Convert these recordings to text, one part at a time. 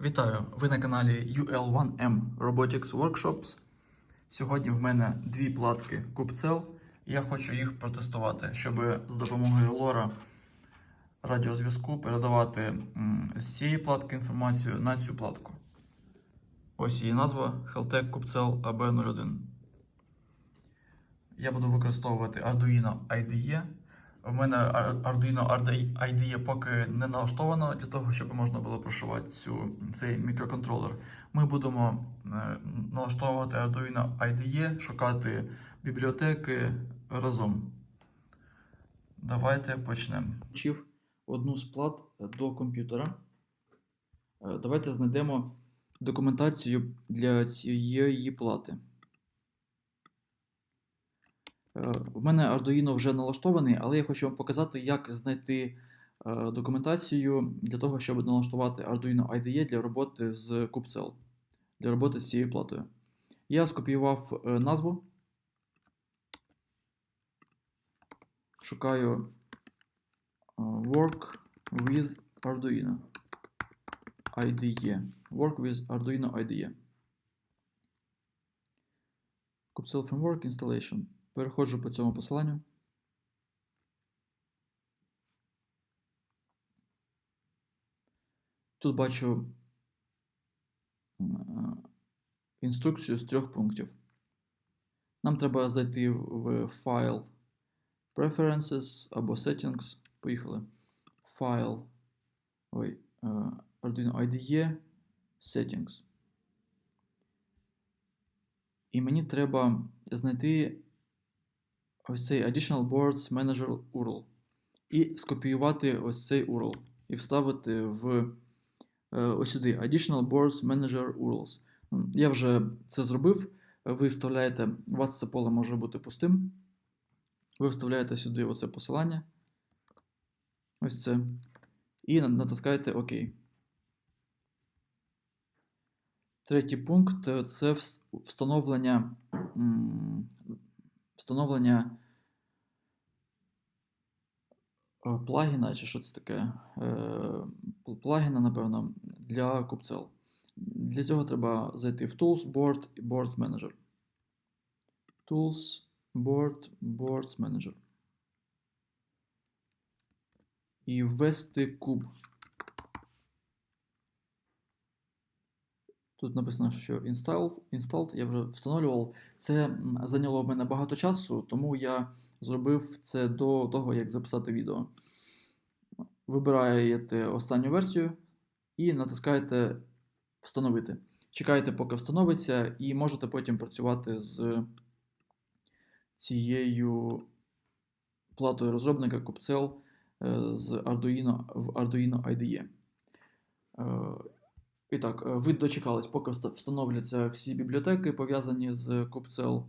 Вітаю! Ви на каналі UL1M Robotics Workshops. Сьогодні в мене дві платки Купцел. Я хочу їх протестувати, щоб з допомогою лора радіозв'язку передавати з цієї платки інформацію на цю платку. Ось її назва Heltec Купцел AB01. Я буду використовувати Arduino IDE. В мене Arduino IDE поки не налаштовано для того, щоб можна було прошивати цю, цей мікроконтролер. Ми будемо е, налаштовувати Arduino IDE, шукати бібліотеки разом. Давайте почнемо. Вчив одну з плат до комп'ютера. Е, Давайте знайдемо документацію для цієї плати. Е, В мене Arduino вже налаштований, але я хочу вам показати, як знайти е, документацію для того, щоб налаштувати Arduino IDE для роботи з Kubecell, для роботи з цією платою. Я скопіював е, назву. Шукаю Work with Arduino IDE. Work with Arduino IDE. Kubecell Framework Installation. Переходжу по цьому посиланню. Тут бачу е, інструкцію з трьох пунктів. Нам треба зайти в файл Preferences або Settings. Поїхали. Файл. Ой, е, Arduino IDE Settings. І мені треба знайти ось цей Additional Boards Manager URL. І скопіювати ось цей URL. І вставити в е, ось сюди Additional Boards Manager URLs. Я вже це зробив. Ви вставляєте, у вас це поле може бути пустим. Ви вставляєте сюди оце посилання. Ось це. І натискаєте ОК. Третій пункт е, це встановлення, встановлення е, плагіна, чи що це таке? Е, Плагіна, напевно, для Kubecell. Для цього треба зайти в Tools, Board і Boards Manager. Tools, Board, Boards Manager. І ввести куб. Тут написано, що installed, installed, я вже встановлював. Це зайняло в мене багато часу, тому я зробив це до того, як записати відео. Вибираєте останню версію і натискаєте Встановити. Чекаєте, поки встановиться, і можете потім працювати з цією платою розробника Kubecell е, з Arduino в Arduino IDE. І так, е, ви дочекались, поки встановляться всі бібліотеки, пов'язані з Kubecell,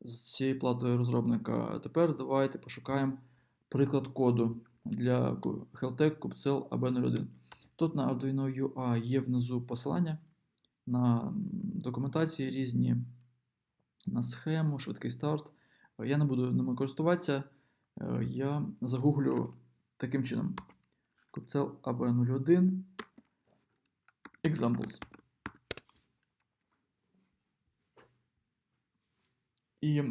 з цією платою розробника. Тепер давайте пошукаємо приклад коду для Heltec Kubecell AB01. Тут на Arduino UA є внизу посилання на документації різні, на схему, швидкий старт. Е, Я не буду ними користуватися. Е, Я загуглю таким чином: Kubecell AB01 Examples. І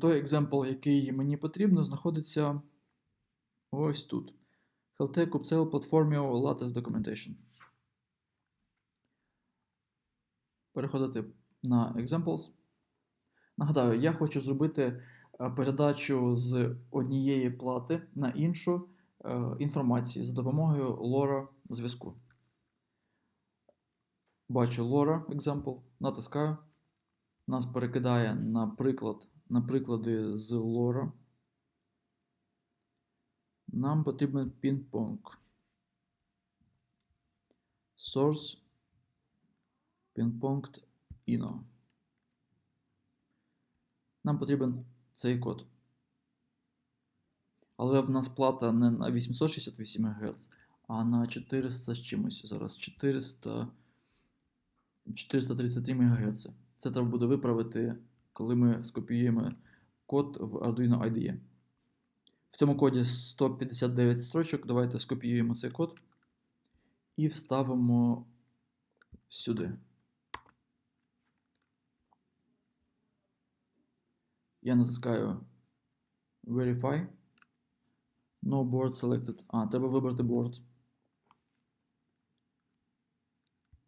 той екземпл, який мені потрібно, знаходиться ось тут. Heltec Kubecell Platformio Latest Documentation. Переходити на Examples. Нагадаю, я хочу зробити е, передачу з однієї плати на іншу е, інформації за допомогою LoRa зв'язку. Бачу LoRa Example, натискаю. Нас перекидає на приклад, на приклади з LoRa. Нам потрібен пінг-понг. Source ping Ino. Нам потрібен цей код. Але в нас плата не на 868 ГГц, а на 400 з чимось. Зараз 400, 433 МГц. Це треба буде виправити, коли ми скопіюємо код в Arduino IDE. В цьому коді 159 строчок. Давайте скопіюємо цей код і вставимо сюди. Я натискаю Verify. No board selected. А, треба вибрати board.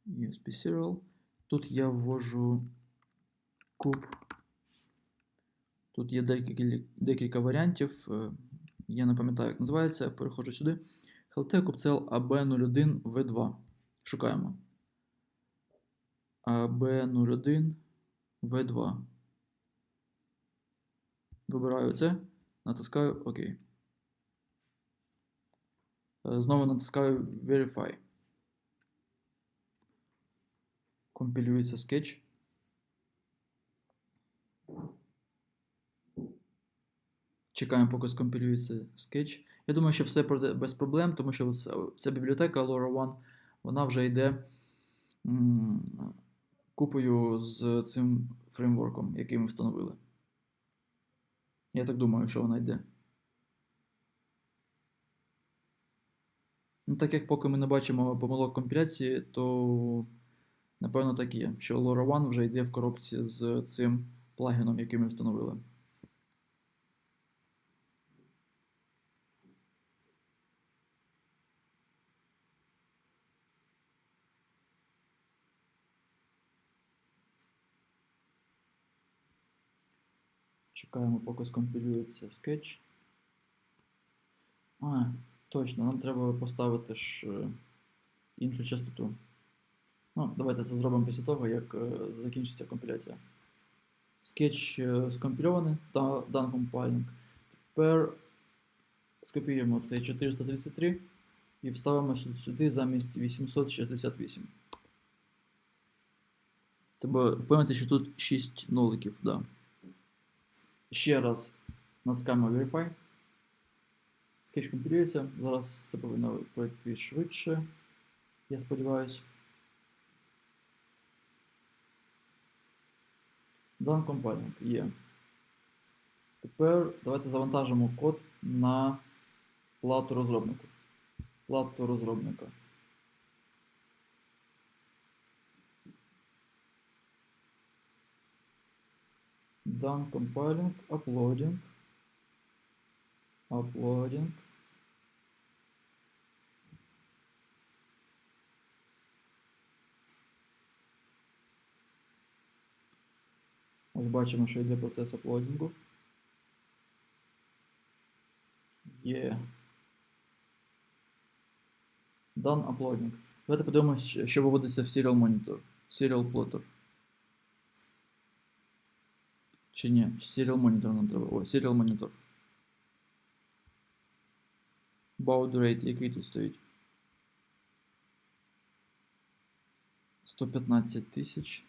USB serial. Тут я ввожу куб. Тут є декілька, декілька варіантів. Е, Я не пам'ятаю, як називається. Переходжу сюди. HLT Купцел AB01 V2. Шукаємо. AB01 V2. Вибираю це, натискаю ОК. Е, Знову натискаю Verify. Компілюється скетч. Чекаємо, поки скомпілюється скетч. Я думаю, що все без проблем, тому що ця, бібліотека LoRaWAN, вона вже йде купою з цим фреймворком, який ми встановили. Я так думаю, що вона йде. Ну, так як поки ми не бачимо помилок компіляції, то напевно так є, що LoRaWAN вже йде в коробці з цим плагіном, який ми встановили. Чекаємо, поки скомпілюється скетч. А, точно, нам треба поставити ж е, іншу частоту. Ну, давайте це зробимо після того, як е, закінчиться компіляція. Скетч е, скомпільований, та done compiling. Тепер скопіюємо цей 433 і вставимо сюди замість 868. Треба впевнити, що тут 6 ноликів, да. Ще раз натискаємо Verify. Скетч компілюється. Зараз це повинно пройти швидше. Я сподіваюся. Done compiling є. Тепер давайте завантажимо код на плату розробнику. Плату розробника. Done compiling, uploading. Uploading. Ось бачимо, що йде процес аплодінгу. Є. Done uploading. Давайте подивимось, що виводиться в Serial Monitor. Serial Plotter. Чи ні? Serial Monitor нам треба. О, Serial Monitor. Baud rate, який тут стоїть? 115 тисяч.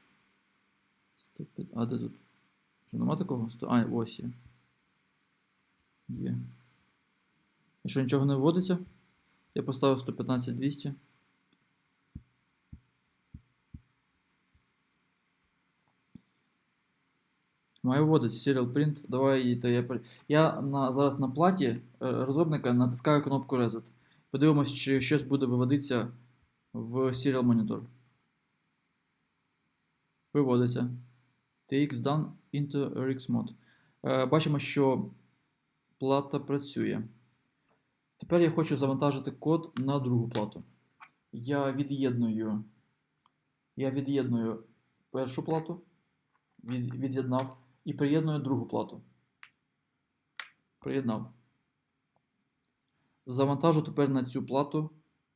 105... А де тут? Що нема такого? 100... А, ось є. Є. І що нічого не вводиться? Я поставив 115 200. Має вводиться Serial Print. Давай то я Я на, зараз на платі е, розробника натискаю кнопку Reset. Подивимось, чи щось буде виводитися в Serial Monitor. Виводиться. TX done into RX mode. Е, Бачимо, що плата працює. Тепер я хочу завантажити код на другу плату. Я від'єдную. Я від'єдную першу плату. Від, від'єднав і приєдную другу плату. Приєднав. Завантажу тепер на цю плату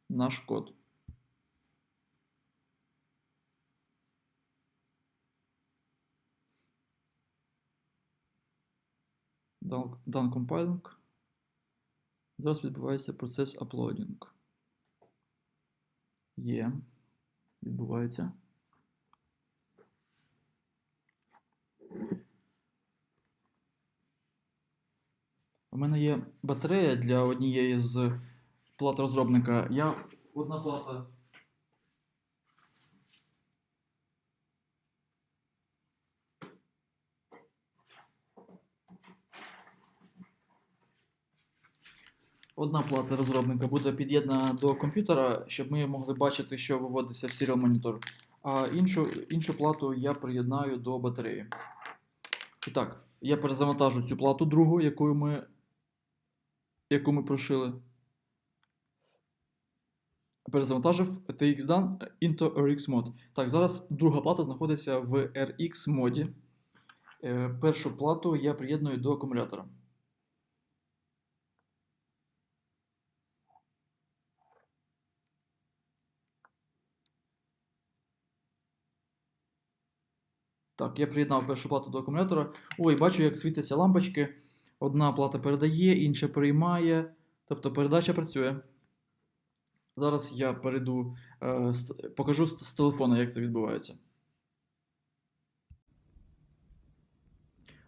наш код. Done compiling. Зараз відбувається процес аплодінг. Є. Відбувається. У мене є батарея для однієї з плат розробника. Я одна плата. Одна плата розробника буде під'єднана до комп'ютера, щоб ми могли бачити, що виводиться в Serial Monitor. а іншу, іншу плату я приєднаю до батареї. І так, я перезавантажу цю плату другу, яку ми, яку ми прошили. Перезавантажив TX Dan into RX Mod. Так, зараз друга плата знаходиться в RX моді. Е, Першу плату я приєдную до акумулятора. Так, я приєднав першу плату до акумулятора. Ой, бачу, як світяться лампочки. Одна плата передає, інша приймає. Тобто передача працює. Зараз я перейду, е, покажу з, з телефона, як це відбувається.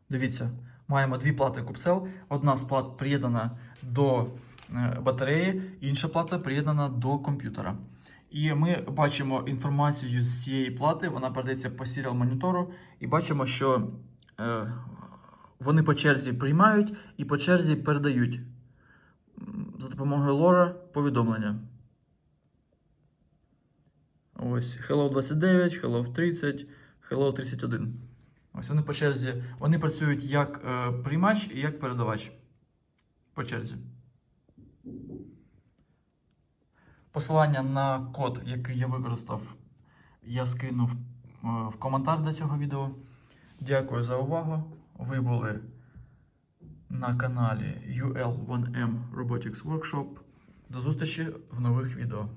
Дивіться, маємо дві плати купцел. Одна з плат приєднана до е, батареї, інша плата приєднана до комп'ютера. І ми бачимо інформацію з цієї плати, вона передається по серіал монітору, і бачимо, що е, вони по черзі приймають і по черзі передають за допомогою лора повідомлення. Ось Hello 29, Hello 30, Hello 31. Ось вони по черзі. Вони працюють як е, приймач і як передавач. По черзі. Посилання на код, який я використав, я скинув е, в коментар до цього відео. Дякую за увагу. Ви були на каналі UL1M Robotics Workshop. До зустрічі в нових відео.